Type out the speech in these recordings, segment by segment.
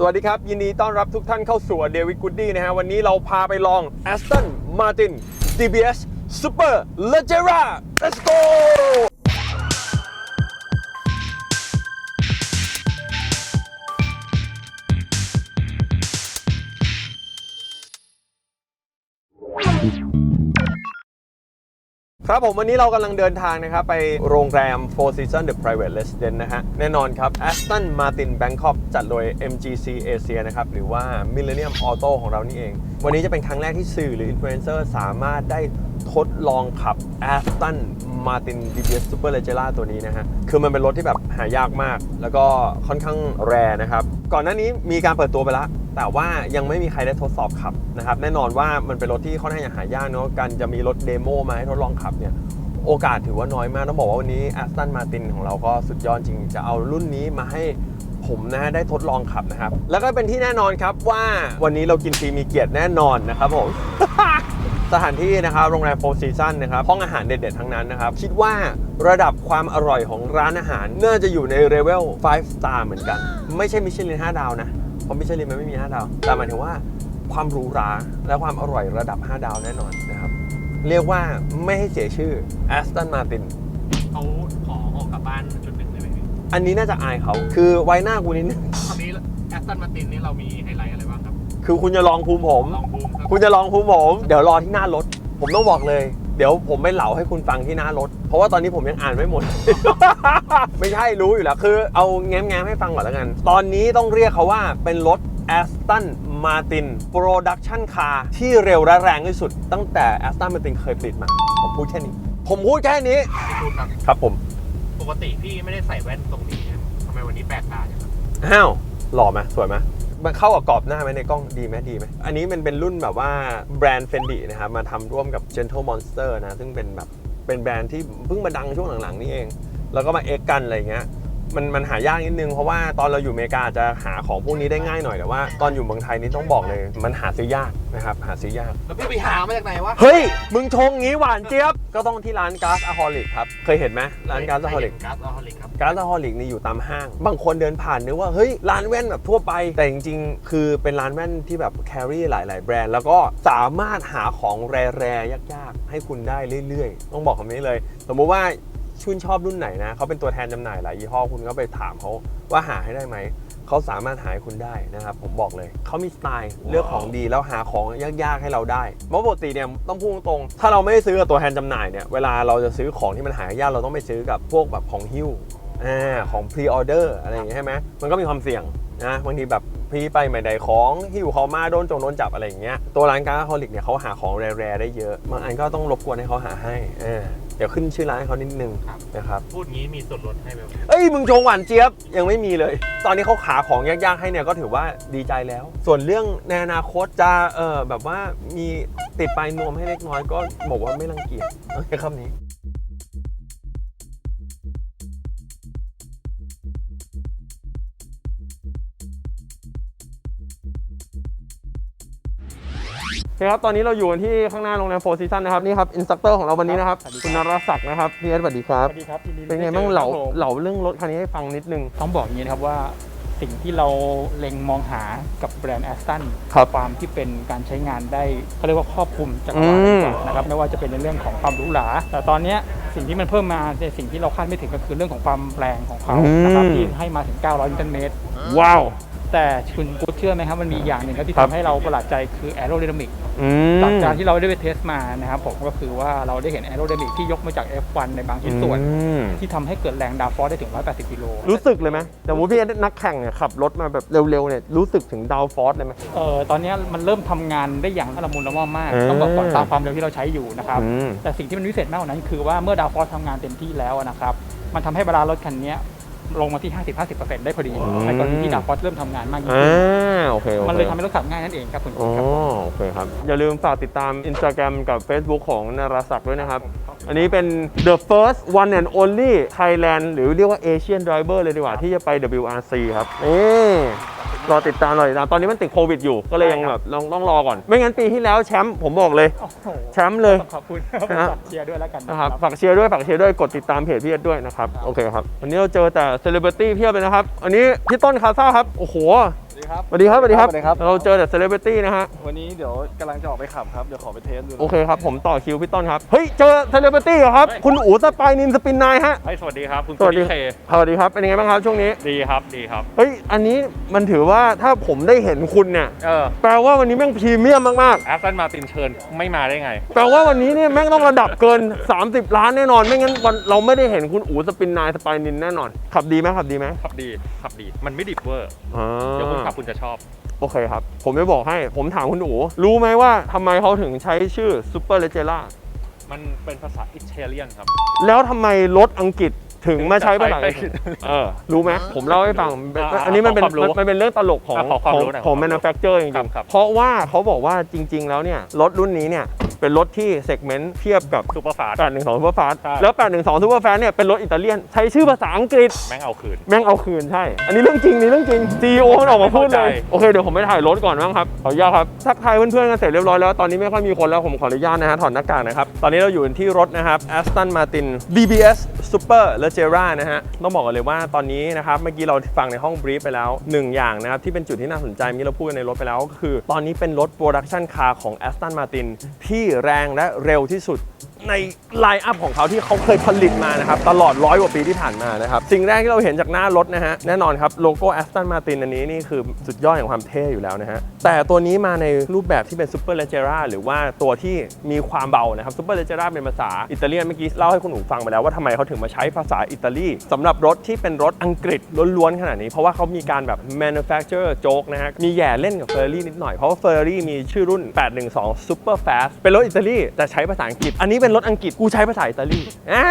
สวัสดีครับ ยินดีต้อนรับทุกท่านเข้าสู่เดวิดกูดดี้นะฮะ วันนี้เราพาไปลอง Aston Martin DBS Super l e g e r a let's go ครับผมวันนี้เรากำลังเดินทางนะครับ ไปโรงแรม Four Seasons The Private Residence นะฮะ แน่นอนครับ Aston Martin Bangkok จัดโดย MGC Asia นะครับ หรือว่า Millennium Auto ของเรานี่เอง วันนี้จะเป็นครั้งแรกที่สื่อหรืออินฟลูเอนเซอร์สามารถได้ทดลองขับ Aston Martin DBS Super Leggera ตัวนี้นะฮะ คือมันเป็นรถที่แบบหายากมาก แล้วก็ค่อนข้างแรนะครับ ก่อนหน้านี้มีการเปิดตัวไปแล้ว แต่ว่ายังไม่มีใครได้ทดสอบขับนะครับ แน่นอนว่ามันเป็นรถที่ค่อนข้างจะหายากเนาะการจะมีรถเดโมมาให้ทดลองขับเนี่ยโอกาสถือว่าน้อยมาก ต้องบอกว่าวันนี้ Aston Martin ของเราก็สุดยอดจริง จะเอารุ่นนี้มาให้ผมนะฮะได้ทดลองขับนะครับ แล้วก็เป็นที่แน่นอนครับว่าวันนี้เรากินฟรีมีเกียรติแน่นอนนะครับผม สถานที่นะครับโรงแรมโฟร์ซีซันนะครับห้องอาหารเด็ดๆทั้งนั้นนะครับ คิดว่าระดับความอร่อยของร้านอาหาร น่าจะอยู่ในเลเวล5 star เหมือนกัน ไม่ใช่มิชลิน5ดาวนะ เพราะมิชลินมันไม่มี 5 ดาว แต่หมายถึงว่าความหรูหราและความอร่อยระดับ 5 ดาวแน่นอนนะครับ เรียกว่าไม่ให้เสียชื่อ Aston Martin เขาขอออกกลับบ้านจุดหนึ่งได้ไหมพี่อันนี้น่าจะอายเขาคือไว้หน้ากูนิดนึงคราวนี้แอสตันมาตินนี่เรามีไฮไลท์อะไรบ้างครับ คือคุณจะลองภูมิผม ลองบูมครับ คุณจะลองภูมิผม เดี๋ยวรอที่หน้ารถ ผมต้องบอกเลย เดี๋ยวผมไปเหลาให้คุณฟังที่หน้ารถ เพราะว่าตอนนี้ผมยังอ่านไม่หมด ไม่ใช่รู้อยู่แล้ว คือเอาแง้มๆให้ฟังก่อนแล้วกัน ตอนนี้ต้องเรียกเขาว่าเป็นรถ Aston Martin Production Car ที่เร็วและแรงที่สุด ตั้งแต่ Aston Martin เคยผลิตมา ผมพูดแค่นี้ ผมพูดแค่นี้ พี่พูดครับ ครับผม ปกติพี่ไม่ได้ใส่แว่นตรงนี้นะทำไมวันนี้แปลกตาจังครับอ้าวหล่อไหมสวยไหมมันเข้ากับกรอบหน้าไหมในกล้องดีไหมดีไหมอันนี้มันเป็นรุ่นแบบว่าแบรนด์ Fendi นะครับ มาทำร่วมกับ Gentle Monster นะ ซึ่งเป็นแบบ เป็นแบรนด์ที่เพิ่งมาดังช่วงหลังๆนี่เอง แล้วก็มาเอ็กกันอะไรเงี้ย มันมันหายากนิดนึงเพราะว่าตอนเราอยู่อเมริกาอาจจะหาของพวกนี้ได้ง่ายหน่อยแต่ว่าตอนอยู่เมืองไทยนี่ต้องบอกเลย มันหาซื้อยากนะครับหาซื้อยาก แล้วพี่ไปหามาจากไหนวะ เฮ้ย มึงชงงี้หวานเจี๊ยบ ก็ต้องที่ร้านก๊าซอะฮอลิกครับ เคยเห็นไหมร้านก๊าซอะฮอลิกก๊าซอะฮอลิกครับการ์ดฮอลิกนี่อยู่ตามห้าง บางคนเดินผ่านนึกว่า เฮ้ย ร้านแว่นแบบทั่วไป แต่จริงๆ คือเป็นร้านแว่นที่แบบแครี่หลาย ๆ แบรนด์ แล้วก็สามารถหาของแรๆยาก ๆ ให้คุณได้เรื่อย ๆ ต้องบอกคำนี้เลย สมมุติว่า ชื่นชอบรุ่นไหนนะเขาเป็นตัวแทนจำหน่ายหลายยี่ห้อคุณก็ไปถามเขาว่าหาให้ได้ไหมเขาสามารถหาให้คุณได้นะครับผมบอกเลยเขามีสไตล์เลือกของดีแล้วหาของยากๆให้เราได้เพราะปกติเนี่ยต้องพูดตรงๆถ้าเราไม่ได้ซื้อกับตัวแทนจำหน่ายเนี่ยเวลาเราจะซื้อของที่มันหายากเราต้องไปซื้อกับพวกแบบของหิ้วอ่าของพรีออเดอร์อะไรอย่างเงี้ยใช่ไหมมันก็มีความเสี่ยงนะบางทีแบบพรีไปไม่ได้ของหิวเขามาโดนจงโดนจับอะไรอย่างเงี้ยตัวร้านการ์ฮอลิกเนี่ยเขาหาของแรๆได้เยอะบางอันก็ต้องรบกวนให้เขาหาให้เออ เดี๋ยวขึ้นชื่อร้านให้เขานิดนึงครับ นะครับ พูดงี้มีส่วนลดให้ไหมวะเอ้ยมึงชงหวานเจี๊ยบยังไม่มีเลย ตอนนี้เขาขาของยากๆให้เนี่ยก็ถือว่าดีใจแล้ว ส่วนเรื่องในอนาคตจะเออแบบว่ามีติดปลายนวมให้เล็กน้อยก็บอกว่าไม่รังเกียจเอาแค่คำนี้ คครับ ตอนนี้เราอยู่กันที่ข้างหน้าโรงแรมโฟร์ซีซันนะครับ นี่ครับอินสตัคเตอร์ของเราวันนี้นะครับ สวัสดีครับ คุณนรศักดิ์นะครับพี่เอสสวัสดีครับ สวัสดีครับยินดีเป็นไงด้บ้างจอเหลาครับผมเหลาเรื่องรถคันนี้ให้ฟังนิดนึง ต้องบอกอย่างนี้นะครับว่าสิ่งที่เราเล็งมองหากับแบรนด์แอสตันครับความที่เป็นการใช้งานได้เขาเรียกว่าครอบคลุมจักรวาลอืมดีกว่านะครับไม่ว่าจะเป็นในเรื่องของความหรูหราแต่ตอนเนี้ยสิ่งที่มันเพิ่มมาในสิ่งที่เราคาดไม่ถึงก็คือเรื่องของความแรงของเขานะครับที่ให้มาถึง 900นิวตันเมตร ว้าว แต่คุณกูเชื่อไหมครับมันมีอีกอย่างหนึ่งครับที่ครับ ทำให้เราประหลาดใจคือแอโร d y นามิกอืม จากการที่เราได้ไปเทสมานะครับผมก็คือว่าเราได้เห็นแอโร d y นามิกที่ยกมาจาก F1 ในบางชิ้นส่วน อืมที่ทำให้เกิดแรงดาวฟอร์ได้ถึง 180 กิโลรู้สึกเลยไหมแต่ว่าพี่นักแข่งเนี่ยขับรถมาแบบเร็วๆเนี่ยรู้สึกถึงดาวฟอร์สเลยไหม เอ่อตอนนี้มันเริ่มทำงานได้อย่างละมุนละม่อมมากเออต้องบอกก่อนตามความเร็วที่เราใช้อยู่นะครับ อืม แต่สิ่งที่มันพิเศษมากกว่านั้นคือว่าเมื่อดาวฟอร์ทำงานเต็มที่แล้วนะครับ มันทำให้เวลารถคันนี้ ลงมาที่ 50-50%ได้พอดีอืมในกรณีที่ดาวฟอร์เริ่มทำงานมากยิ่งอ่าขึ้นโอเคโอเคมันเลยทำให้รถขับง่ายนั่นเองครับคุณอ๋อครับ โอเคครับ อย่าลืมฝากติดตาม Instagram กับ Facebook ของนารศักดิ์ด้วยนะครับอั นนี้เป็น the first one and only Thailand หรือเรียกว่า Asian driver เลยดีกว่าที่จะไป WRC ครับนี่รอติดตามรอติดตามตอนนี้มันติดโควิดอยู่ก็เลยยังแบบต้องต้องรอก่อน ไม่งั้นปีที่แล้วแชมป์ผมบอกเลย โอ้โหแชมป์เลยต้องขอบคุณครับนะฮะฝากเชียร์ด้วยแล้วกันนะครับฝากเชียร์ด้วยฝากเชียร์ด้วยกดติดตามเพจพี่เอ็ดด้วยนะครับ โอเคครับ วันนี้เราเจอแต่เซเลบริตี้เพียบเลยนะครับ อันนี้พี่ต้นคาซ่าครับ โอ้โห ครับ สวัสดีครับ สวัสดีครับ สวัสดีครับ เราเจอแต่เซเลบริตี้นะฮะ วันนี้เดี๋ยวกำลังจะออกไปขับครับ เดี๋ยวขอไปเทสดูหน่ยโอเคครับ ผมต่อคิวพี่ต้นครับ เฮ้ย เจอเซเลบริตี้เหรอครับ คุณอู๋สปายนินสปินนายฮะสวัสดีครับ คุณสวัสดีเคสวัสดีครับ เป็นยังไงบ้างครับช่วงนี้ ดีครับ ดีครับ เฮ้ย อันนี้มันถือว่าถ้าผมได้เห็นคุณเนี่ยเออแปลว่าวันนี้แม่งพรีเมียมมากแอสตันมาตินเชิญไม่มาได้ไงๆแปลว่าวันนี้เนี่ยแม่งต้องระดับเกิน 30 ล้านแน่นอน ไม่งั้นวันเราไม่ได้เห็นคุณอู๋สปินนายสปายนินแน่นอน ขับดีไหมขับดีไหมขับดีขับดี มันไม่ดิบเวอร์อ่าเดี๋ยวคุณขับคุณจะชอบ โอเคครับ ผมจะบอกให้ ผมถามคุณอู๋รู้ไหมว่าทำไมเขาถึงใช้ชื่อซูเปอร์เลเจล่ามันเป็นภาษาอิตาเลียนครับ แล้วทำไมรถอังกฤษถึงมาใช้ภาษาอังกฤษไปเออรู้ไหมผมเล่าให้ฟังเป็นอ่าอันนี้มันเป็นขอความรู้มันเป็นเรื่องตลกของอะขอความของรู้หน่อยของขอความรู้ manufacturer จริครังบครับๆเพราะว่าเขาบอกว่าจริง ๆ แล้วเนี่ยรถรุ่นนี้เนี่ย เป็นรถที่เซกเมนต์เทียบกับซูเปอร์ฟาส812 Super Fast ใช่แล้ว 812 Super Fast เนี่ยเป็นรถอิตาเลียน ใช้ชื่อภาษาอังกฤษ แม่งเอาคืน แม่งเอาคืนใช่ อันนี้เรื่องจริงนี่เรื่องจริง CEO มันออกมาพูดเลยไม่เข้าใจโอเคเดี๋ยวผมไปถ่ายรถก่อนบ้างครับขออนุญาตครับทักทายเพื่อนๆกันเสร็จเรียบร้อยแล้ว ตอนนี้ไม่ค่อยมีคนแล้วผมขออนุญาตนะฮะถอดหน้ากากนะครับ ตอนนี้เราอยู่ที่รถนะครับ Aston Martin BBS Super l e g e r a นะฮะต้องบอกกันเลยว่าตอนนี้นะครับเมื่อกี้เราฟังในห้องบรีฟไปแล้วหนึ่งอย่างนะครับที่เป็นจุดที่น่าสนใจเมื่อกี้เราพูดกันในรถไปแล้วก็คือ ตอนนี้เป็นรถโปรดักชันคาร์ของ Aston Martin ที่แรงและเร็วที่สุด ในไลน์อัพของเขาที่เขาเคยผลิตมานะครับ ตลอดร้อยกว่าปีที่ผ่านมานะครับ สิ่งแรกที่เราเห็นจากหน้ารถนะฮะ แน่นอนครับ โลโก้ Aston Martin อันนี้นี่คือสุดยอดแห่งความเท่อยู่แล้วนะฮะ แต่ตัวนี้มาในรูปแบบที่เป็น Super Leggera หรือว่าตัวที่มีความเบานะครับ Super Leggera เป็นภาษาอิตาเลียนเมื่อกี้เล่าให้คุณหนูฟังไปแล้วว่าทำไมเขาถึงมาใช้ภาษาอิตาลีสำหรับรถที่เป็นรถอังกฤษล้วนๆขนาดนี้เพราะว่าเขามีการแบบ manufacturer joke นะฮะมีแย่เล่นกับ Ferrari นิดหน่อยเพราะว่า Ferrari มีชื่อรุ่น 812 Super Fast เป็นรถอิตาลีแต่ใช้ภาษาอังกฤษอันนี้เป็นรถอังกฤษกูใช้ภาษาอิตาลีอ่า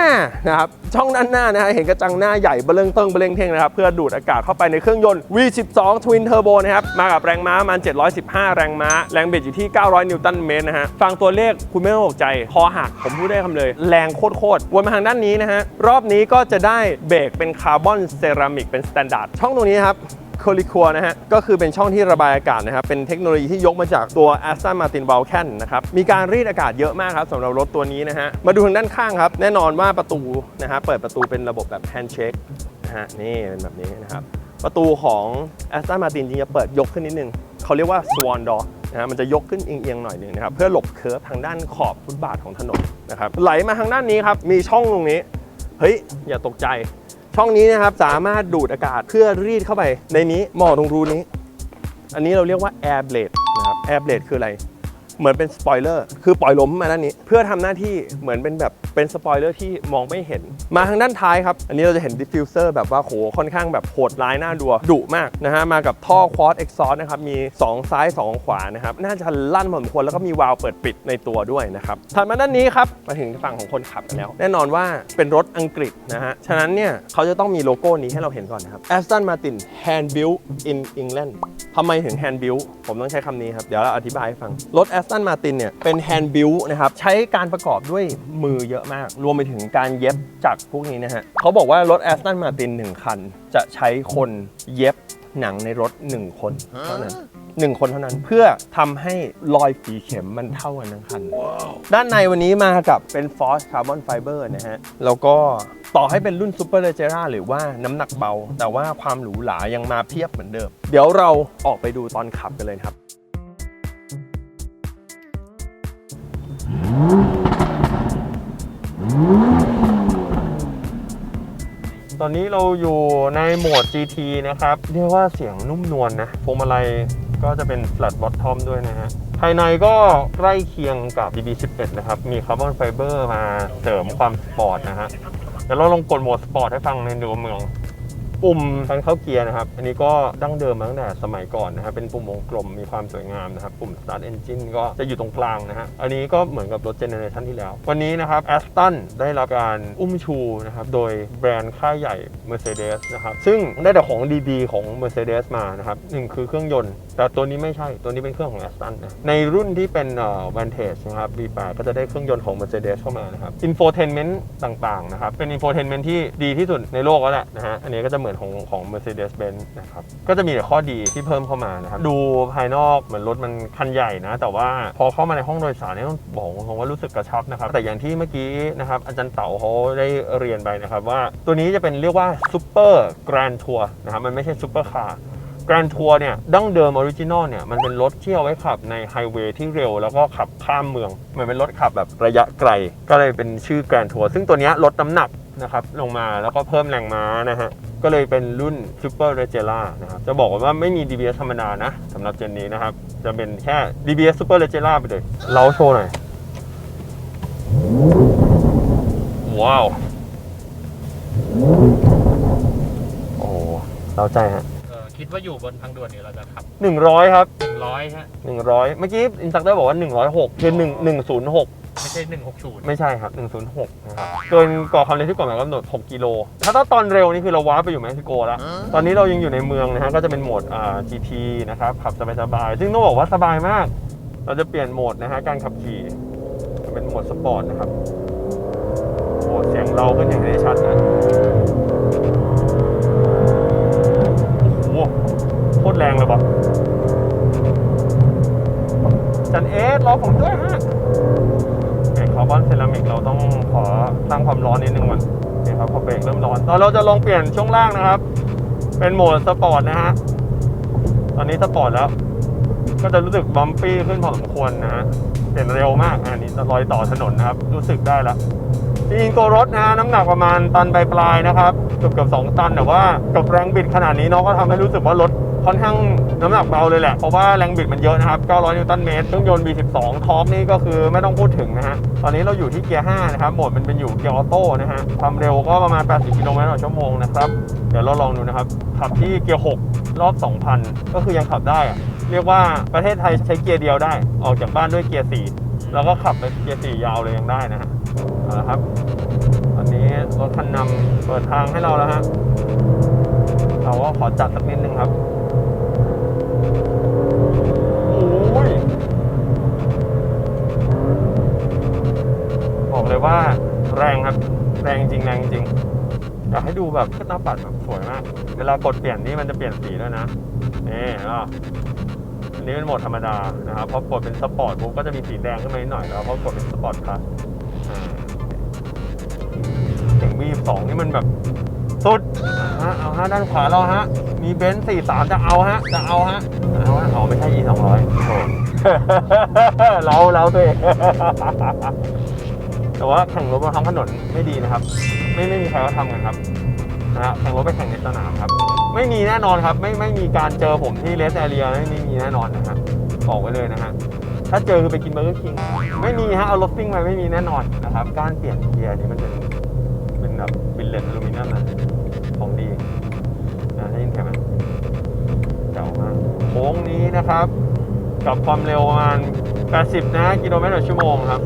นะครับช่องด้านหน้านะฮะเห็นกระจังหน้าใหญ่เบลงเติ้งเบลงเท่งนะครับเพื่อดูดอากาศเข้าไปในเครื่องยนต์ V12 Twin Turbo นะครับมากับแรงม้าประมัน 715 แรงม้า แรงบิดอยู่ที่ 900 นิวตันเมตรนะฮะฟังตัวเลขคุณไม่ต้องตกใจคอหักผมพูดได้คำเลย แรงโคตรๆวนมาทางด้านนี้นะฮะรอบนี้ก็จะได้เบรกเป็นคาร์บอนเซรามิกเป็นสแตนดาร์ดช่องตรงนี้ครับ โคลิคัวนะฮะ ก็คือเป็นช่องที่ระบายอากาศนะครับ เป็นเทคโนโลยีที่ยกมาจากตัว Aston Martin Vulcan นะครับ มีการรีดอากาศเยอะมากครับสำหรับรถตัวนี้นะฮะ มาดูทางด้านข้างครับ แน่นอนว่าประตูนะฮะ เปิดประตูเป็นระบบแบบแฮนด์เชคนะฮะ นี่เป็นแบบนี้นะครับ ประตูของ Aston Martin จริงจะเปิดยกขึ้นนิดนึง เขาเรียกว่า Swan Door นะฮะมันจะยกขึ้นเอียงๆหน่อยหนึ่งนะครับ เพื่อหลบเคิร์ฟทางด้านขอบฟุตบาทของถนนนะครับ ไหลมาทางด้านนี้ครับ มีช่องตรงนี้ เฮ้ย อย่าตกใจ ช่องนี้นะครับสามารถดูดอากาศเพื่อรีดเข้าไปในนี้หมอตรงรูนี้ อันนี้เราเรียกว่า air blade นะครับ air blade คืออะไร เหมือนเป็นสปอยเลอร์คือปล่อยล้มมาด้านนี้ เพื่อทำหน้าที่เหมือนเป็นแบบเป็นสปอยเลอร์ที่มองไม่เห็น มาทางด้านท้ายครับ อันนี้เราจะเห็นดิฟฟิวเซอร์แบบว่าโหค่อนข้างแบบโหดร้ายน่าดัวดุมากนะฮะมากับท่อควอ d เอ็กซอนะครับมี 2 ซ้าย 2 ขวานะครับน่าจะลั่นพอสมควรแล้วก็มีวาล์วเปิดปิดในตัวด้วยนะครับถัดมาด้านนี้ครับมาถึงฝั่งของคนขับแล้ว แน่นอนว่าเป็นรถอังกฤษนะฮะฉะนั้นเนี่ยเขาจะต้องมีโลโก้นี้ให้เราเห็นก่อนนะครับ Aston Martin hand built in England ทำไมถึง hand built ผมต้องใช้คำนี้ครับเดี๋ยวเราอธิบายให้ฟังรถ Aston Martin เนี่ยเป็น hand built นะครับใช้การประกอบด้วยมือเยอะมาก รวมไปถึงการเย็บจากพวกนี้นะฮะเขาบอกว่ารถ Aston Martin 1 คัน จะใช้คนเย็บหนังในรถ 1 คนเท่านั้นหนึ่งคนเท่านั้นเพื่อทำให้รอยฝีเข็มมันเท่ากันทั้งคัน ด้านในวันนี้มากับเป็น Force Carbon Fiber นะฮะ แล้วก็ต่อให้เป็นรุ่น Super Leggera หรือว่าน้ำหนักเบา แต่ว่าความหรูหรายังมาเพียบเหมือนเดิม เดี๋ยวเราออกไปดูตอนขับกันเลยครับ ตอนนี้เราอยู่ในโหมด GT นะครับ เรียกว่าเสียงนุ่มนวลนะพวงมาลัยก็จะเป็น flat bottom ด้วยนะฮะ ภายในก็ใกล้เคียงกับ DB11 นะครับ มีคาร์บอนไฟเบอร์มาเสริมความสปอร์ตนะฮะ เดี๋ยวเราลองกดโหมดสปอร์ตให้ฟังในตัวเมือง ปุ่มการเข้าเกียร์นะครับอันนี้ก็ดั้งเดิมมาตั้งแต่สมัยก่อนนะครับเป็นปุ่มวงกลมมีความสวยงามนะครับปุ่ม start engine ก็จะอยู่ตรงกลางนะฮะอันนี้ก็เหมือนกับรถเจเนอเรชันที่แล้ว วันนี้นะครับ Aston ได้รับการอุ้มชูนะครับโดยแบรนด์ค่ายใหญ่ Mercedes นะครับซึ่งได้แต่ของดีๆของ Mercedes มานะครับหนึ่งคือเครื่องยนต์ แต่ตัวนี้ไม่ใช่ตัวนี้เป็นเครื่องของ Aston นะในรุ่นที่เป็นเอ่อ Vantage นะครับ V8 ก็จะได้เครื่องยนต์ของ Mercedes เข้ามานะครับ Infotainment ต่างๆนะครับเป็น Infotainment ที่ดีที่สุดในโลกแล้วแหละนะฮะอันนี้ก็จะเหมือนของของ Mercedes-Benz นะครับก็จะมีแต่ข้อดีที่เพิ่มเข้ามานะครับดูภายนอกเหมือนรถมันคันใหญ่นะ แต่ว่าพอเข้ามาในห้องโดยสารเนี่ยต้องบอกตรงว่ารู้สึกกระชับนะครับแต่อย่างที่เมื่อกี้นะครับอาจารย์เต๋าเขาได้เรียนไปนะครับว่าตัวนี้จะเป็นเรียกว่า Super Grand Tour นะครับมันไม่ใช่ Super Car แกรนทัวร์เนี่ยดั้งเดิมออริจินอลเนี่ยมันเป็นรถที่เอาไว้ขับในไฮเวย์ที่เร็ว แล้วก็ขับข้ามเมืองเหมือนเป็นรถขับแบบระยะไกล ก็เลยเป็นชื่อแกรนทัวร์ซึ่งตัวนี้ลดน้ำหนักนะครับลงมาแล้วก็เพิ่มแรงม้านะฮะ ก็เลยเป็นรุ่น Super r e g e l a นะครับ จะบอกว่าไม่มี DBS ธรรมดานะสำหรับเจนนี้นะครับ จะเป็นแค่ DBS Super r e g e l a ไปเลย เราโชว์หน่อย ว้าว โอ้เราใจฮะคิดว่าอยู่บนทางด่วนเนี่ยเราจะขับ100 ครับ 100ฮะ100 เมื่อกี้ อินสตัคเตอร์บอกว่า 106 คือ1 106 ไม่ใช่หนึ่งหกศูนย์ไม่ใช่ครับหนึ่งศูนย์หกนะครับเกินกว่าความเร็วที่กฎหมายกำหนดหกกิโล ถ้าตอนเร็วนี่คือเราว้าร์ปไปอยู่เม็กซิโกแล้ว ตอนนี้เรายังอยู่ในเมืองนะฮะ ก็จะเป็นโหมดอ่า GT นะครับ ขับสบายๆ ซึ่งต้องบอกว่าสบายมาก เราจะเปลี่ยนโหมดนะฮะ การขับขี่เป็นโหมดสปอร์ตนะครับโหมดเสียงเราขึ้นอย่างได้ชัดนะ โอ้โห โคตรแรงเลยบอจันเอสรอผมด้วยฮะเบ ร์บอนเซรามิกเราต้องขอสร้างความร้อนนิดนึงก่อนนี่ครับพอเบรกเริ่มร้อนตอนเราจะลองเปลี่ยนช่วงล่างนะครับ เป็นโหมดสปอร์ตนะฮะตอนนี้สปอร์ตแล้ว ก็จะรู้สึกบัมปี้ขึ้นพอสมควรนะฮะเปลี่ยนเร็วมากอันนี้รอยต่อถนนนะครับ รู้สึกได้แล้วจริงตัวรถนะน้ำหนักประมาณตันปลายๆนะครับเกือบเกือบสองตันแต่ว่ากับแรงบิดขนาดนี้เนาะก็ทำให้รู้สึกว่ารถ ค่อนข้างน้ำหนักเบาเลยแหละ เพราะว่าแรงบิดมันเยอะนะครับ 900 นิวตันเมตร เครื่องยนต์ V12 ทอร์กนี่ก็คือไม่ต้องพูดถึงนะฮะ ตอนนี้เราอยู่ที่เกียร์ 5 นะครับ โหมดมันเป็นอยู่เกียร์ออโต้นะฮะ ความเร็วก็ประมาณ 80 กิโลเมตรต่อชั่วโมงนะครับ เดี๋ยวเราลองดูนะครับ ขับที่เกียร์ 6 รอบ 2,000 ก็คือยังขับได้อะเรียกว่าประเทศไทยใช้เกียร์เดียวได้ ออกจากบ้านด้วยเกียร์ 4 แล้วก็ขับไปเกียร์ 4 ยาวเลยยังได้นะฮะเอาละครับตอนนี้รถคันนำเปิดทางให้เราแล้วฮะเราก็ขอจัดสักนิดนึงครับ โอ้ย บอก เลยว่าแรงครับ แรงจริงแรงจริงอยากให้ดูแบบหน้าปัดแบบสวยมาก เวลากดเปลี่ยนนี่มันจะเปลี่ยนสีด้วยนะนี่แล้วอันนี้เป็นโหมดธรรมดานะครับพอกดเป็นสปอร์ตปุ๊บก็จะมีสีแดงขึ้นมาหน่อยแล้วพอกดเป็นสปอร์ตพลัสอ่าเสียง V2 นี่มันแบบสุดฮะเอาฮะด้านขวาเราฮะ มีเบนซ์43จะเอาฮะ จะเอาฮะเอาฮะเอาไม่ใช่ E 200โอ้เราเราตัวเอง แต่ว่าแข่งรถบนท้องถนนไม่ดีนะครับ ไม่ไม่มีใครเขาทำกันครับนะฮะแข่งรถไปแข่งในสนามครับ ไม่มีแน่นอนครับ ไม่ไม่มีการเจอผมที่เลสแอเรียไม่มีแน่นอนนะฮะบอกไว้เลยนะฮะถ้าเจอคือไปกินเบอร์เกอร์คิงไม่มีฮะเอารถซิ่งไปไม่มีแน่นอนนะครับ การเปลี่ยนเกียร์นี่มันเป็นเป็นแบบบิลเลตอลูมิเนียมนะของดีนะได้ยินเสียงไหมเจ๋วมากโค้งนี้นะครับ กับความเร็วประมาณ 80 นะ กิโลเมตรต่อชั่วโมงครับ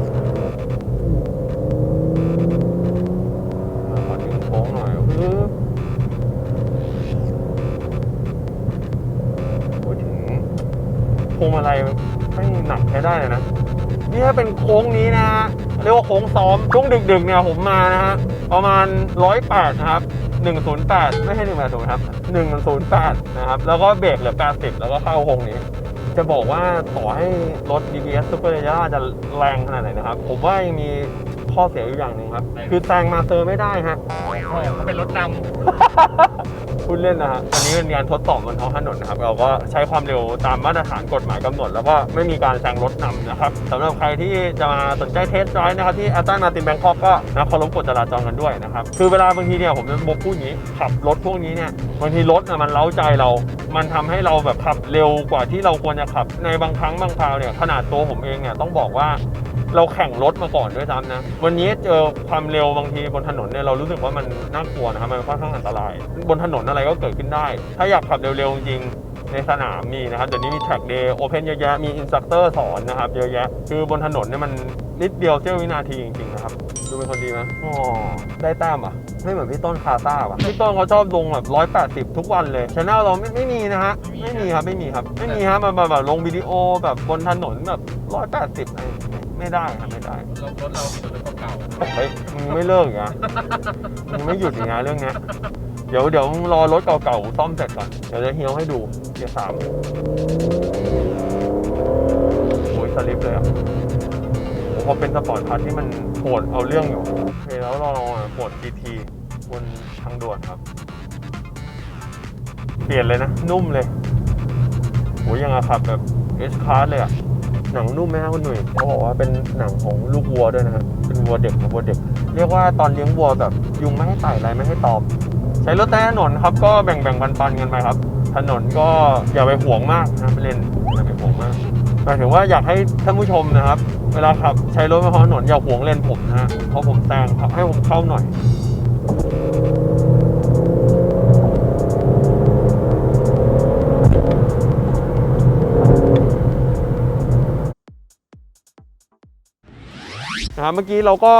พวงมาลัยไม่หนักใช้ได้เลยนะนี่ถ้าเป็นโค้งนี้นะฮะเรียกว่าโค้งซ้อมช่วงดึกๆเนี่ยผมมานะฮะประมาณ108นะครับ108ไม่ใช่180ครับ108นะครับ แล้วก็เบรกเหลือ80แล้วก็เข้าโค้งนี้ จะบอกว่าต่อให้รถ DBS Super Leggera จะแรงขนาดไหนนะครับ ผมว่ายังมี ข้อเสียอยู่อย่างหนึ่งครับ คือแซงมาเซอร์ไม่ได้ฮะเขาเป็นรถนพูดเล่นนะฮะ อันนี้เป็นการทดสอบบนท้องถนนนะครับ เราก็ใช้ความเร็วตามมาตรฐานกฎหมายกำหนด แล้วก็ไม่มีการแซงรถนำนะครับสำหรับใครที่จะมาสนใจเทสต์ไดรฟ์นะครับที่แอตตันมาตินแบงคอกก็นะเคารพกฎจราจรกันด้วยนะครับ คือเวลาบางทีเนี่ยผมจะบอกพูดอย่างนี้ขับรถพวกนี้เนี่ยบางทีรถน่ะมันเล้าใจเรา มันทำให้เราแบบขับเร็วกว่าที่เราควรจะขับ ในบางครั้งบางคราวเนี่ยขนาดตัวผมเองเนี่ยต้องบอกว่า เราแข่งรถมาก่อนด้วยซ้ำนะ วันนี้เจอความเร็วบางทีบนถนนเนี่ยเรารู้สึกว่ามันน่ากลัวนะครับมันค่อนข้างอันตราย บนถนนอะไรก็เกิดขึ้นได้ ถ้าอยากขับเร็วๆจริงในสนามมีนะครับเดี๋ยวนี้มี track day open เยอะแยะมีอินสต r เตอร์สอนนะครับเยอะแยะ คือบนถนนเนี่ยมันนิดเดียวเสี้ยววินาทีจริงๆนะครับ ดูเป็นคนดีไหมอ๋อได้แต้มอะ ไม่เหมือนพี่ต้นคาซ่าว่ะพี่ต้นเขาชอบลงแบบ180ทุกวันเลยช anel เราไม่ไม่มีนะฮะ ไม่มีครับ ไม่มีครับ ไม่มีฮะมันแบบแบบลงวิดีโอแบบบนถนนแบบ180อะไร ไม่ได้ครับไม่ได้ำรถรถเราเป็นรถเก่าเฮ้ยมึงไม่เลิกอีกนะมึงไม่หยุดอีกนะเรื่องเนี้ยเดี๋ยวเดี๋ยวมึงรอรถเก่าๆซ่อมเสร็จก่อนเดี๋ยวจะเฮี้ยวให้ดูเกียร์สามโอ้ยสลิปเลยอะโอ้พอเป็นสปอร์ตพาร์ทที่มันโหดเอาเรื่องอยู่โอเคแล้วเราลองอะโหด GT บนทางด่วนครับ เปลี่ยนเลยนะ นุ่มเลยหยังอะครับแบบเอสคาร์เลยอะ หนังนุ่มไหมครับคุณหนุ่ยเขาบอกว่าเป็นหนังของลูกวัวด้วยนะครับเป็นวัวเด็กนะวัวเด็ก เรียกว่าตอนเลี้ยงวัวแบบยุงไม่ให้ไต่อะไรไม่ให้ตอมใช้รถใต้ถนนครับก็แบ่งแบ่งปันปันกันไปครับ ถนนก็อย่าไปห่วงมากนะไปเล่นอย่าไปห่วงมากหมายถึงว่าอยากให้ท่านผู้ชมนะครับ เวลาขับใช้รถบนท้องถนนอย่าห่วงเลนผมนะฮะเพราะผมแซงครับให้ผมเข้าหน่อย เมื่อกี้เราก็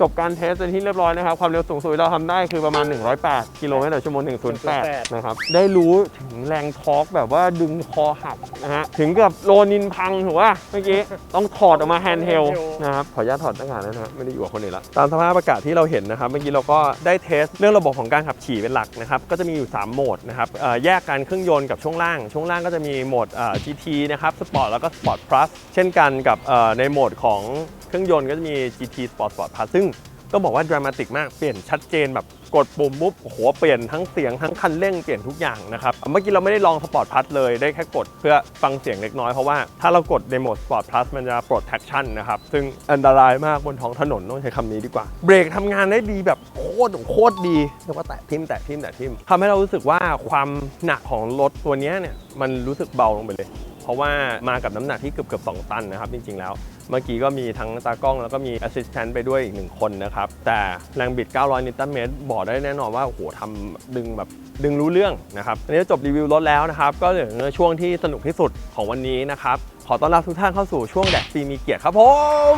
จบการเทสเป็นที่เรียบร้อยนะครับ ความเร็วสูงสุดเราทำได้คือประมาณ 108 กิโลเมตรต่อชั่วโมง108 นะครับ ได้รู้ถึงแรงทอร์กแบบว่าดึงคอหักนะฮะ ถึงกับโลนินพังถูกป่ะเมื่อกี้ ต้องถอดออกมาแฮนด์เฮลนะครับ ขออนุญาตถอดตั้งงานแล้วนะครับไม่ได้อยู่กับคนอื่นละ ตามสภาพอากาศที่เราเห็นนะครับ เมื่อกี้เราก็ได้เทสเรื่องระบบของการขับขี่เป็นหลักนะครับ ก็จะมีอยู่ 3 โหมดนะครับแยกกันเครื่องยนต์กับช่วงล่าง ช่วงล่างก็จะมีโหมด GT นะครับ Sport แล้วก็ Sport Plus เช่นกันกับในโหมดของเครื่องยนต์ก็จะมี GT Sport Sport Plus ซึ่ง ต้องบอกว่าดรามาติกมากเปลี่ยนชัดเจนแบบกดปุ่มปุ๊บโอ้โหเปลี่ยนทั้งเสียงทั้งคันเร่งเปลี่ยนทุกอย่างนะครับเมื่อกี้เราไม่ได้ลอง Sport Plus เลยได้แค่กดเพื่อฟังเสียงเล็กน้อยเพราะว่าถ้าเรากดในโหมด Sport Plus มันจะปลด traction นะครับซึ่งอันตรายมากบนท้องถนนต้องใช้คำนี้ดีกว่า เบรกทำงานได้ดีแบบโคตรโคตรดีเรียกว่าแตะทิมแตะทิมแตะทิมทำให้เรารู้สึกว่าความหนักของรถตัวนี้เนี่ยมันรู้สึกเบาลงไปเลย เพราะว่ามากับน้ำหนักที่เกือบเกือบ2ตันนะครับจริงๆแล้ว เมื่อกี้ก็มีทั้งตากล้องแล้วก็มีแอสซิสแตนต์ไปด้วยอีกหนึ่งคนนะครับ แต่แรงบิด 900 นิวตันเมตร บอกได้แน่นอนว่าโอ้โหทำดึงแบบดึงรู้เรื่องนะครับอันนี้จบรีวิวรถแล้วนะครับ ก็เหลือช่วงที่สนุกที่สุดของวันนี้นะครับ ขอต้อนรับทุกท่านเข้าสู่ช่วงแดกฟรีมีเกียรติครับผม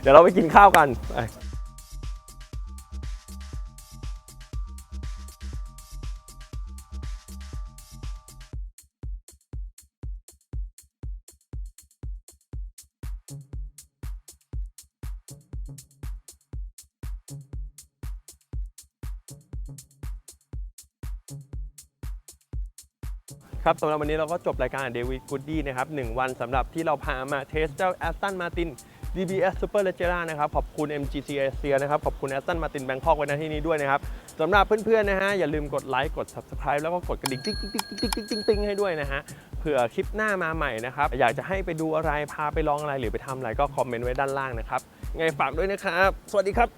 เดี๋ยวเราไปกินข้าวกัน ครับสำหรับวันนี้เราก็จบรายการเดวิดกูดดี้นะครับหนึ่งวันสำหรับที่เราพามาเทสเจ้า Aston Martin DBS Super Leggera นะครับ ขอบคุณ MGC Asia นะครับ ขอบคุณ Aston Martin Bangkok ไว้ในที่นี้ด้วยนะครับสำหรับเพื่อนๆนะฮะ อย่าลืมกดไลค์กด Subscribe แล้วก็กดกระดิ่งติ๊งติ๊งติ๊งติ๊งติ๊งติ๊งติ๊งให้ด้วยนะฮะเผื่อคลิปหน้ามาใหม่นะครับ อยากจะให้ไปดูอะไรพาไปลองอะไรหรือไปทำอะไรก็คอมเมนต์ไว้ด้านล่างนะครับไงฝากด้วยนะครับ สวัสดีครับ